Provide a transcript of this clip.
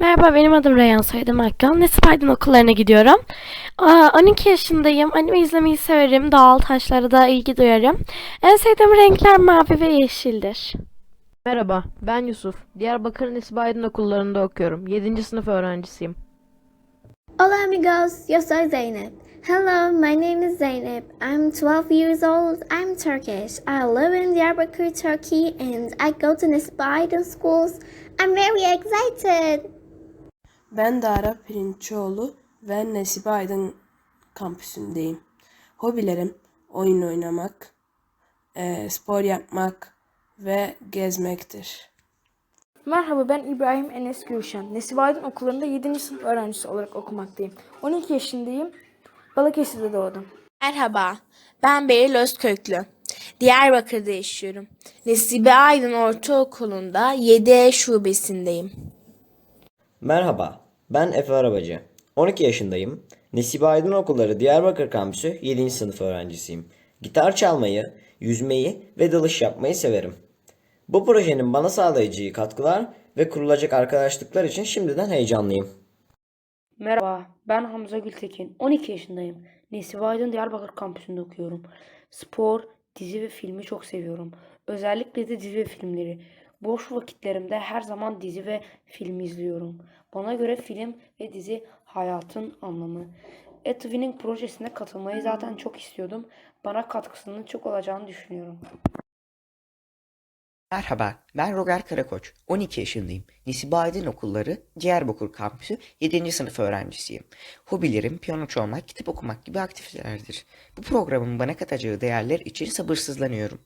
Merhaba benim adım Reyhan soyadım Akkan. Nesip Aydın okullarına gidiyorum. Aa, 12 yaşındayım. Anime izlemeyi severim. Doğal taşlara da ilgi duyarım. En sevdiğim renkler mavi ve yeşildir. Merhaba, ben Yusuf. Diyarbakır Nesip Aydın okullarında okuyorum. 7. sınıf öğrencisiyim. Hola amigos, yo soy Zeynep. Hello, my name is Zeynep. I'm 12 years old. I'm Turkish. I live in Diyarbakir, Turkey, and I go to Nisbaiden schools. I'm very excited. Ben Dara Pirinçoğlu ve Nesibe Aydın kampüsündeyim. Hobilerim oyun oynamak, eee, spor yapmak ve gezmektir. Merhaba ben İbrahim Enes Gülşen. Nesip Aydın okullarında 7. sınıf öğrencisi olarak okumaktayım. 12 yaşındayım. Balıkesir'de doğdum. Merhaba, ben Beril Özköklü. Diyarbakır'da yaşıyorum. Nesibe Aydın Ortaokulu'nda 7E şubesindeyim. Merhaba, ben Efe Arabacı. 12 yaşındayım. Nesibe Aydın Okulları Diyarbakır Kampüsü 7. sınıf öğrencisiyim. Gitar çalmayı, yüzmeyi ve dalış yapmayı severim. Bu projenin bana sağlayacağı katkılar ve kurulacak arkadaşlıklar için şimdiden heyecanlıyım. Merhaba, ben Hamza Gültekin. 12 yaşındayım. Nesibe Aydın Diyarbakır kampüsünde okuyorum. Spor, dizi ve filmi çok seviyorum. Özellikle de dizi ve filmleri. Boş vakitlerimde her zaman dizi ve film izliyorum. Bana göre film ve dizi hayatın anlamı. Etwinning projesine katılmayı zaten çok istiyordum. Bana katkısının çok olacağını düşünüyorum. Merhaba, ben Roger Karakoç. 12 yaşındayım. Nesibe Aydın Okulları, Diyarbakır Kampüsü 7. sınıf öğrencisiyim. Hobilerim piyano çalmak, kitap okumak gibi aktivitelerdir. Bu programın bana katacağı değerler için sabırsızlanıyorum.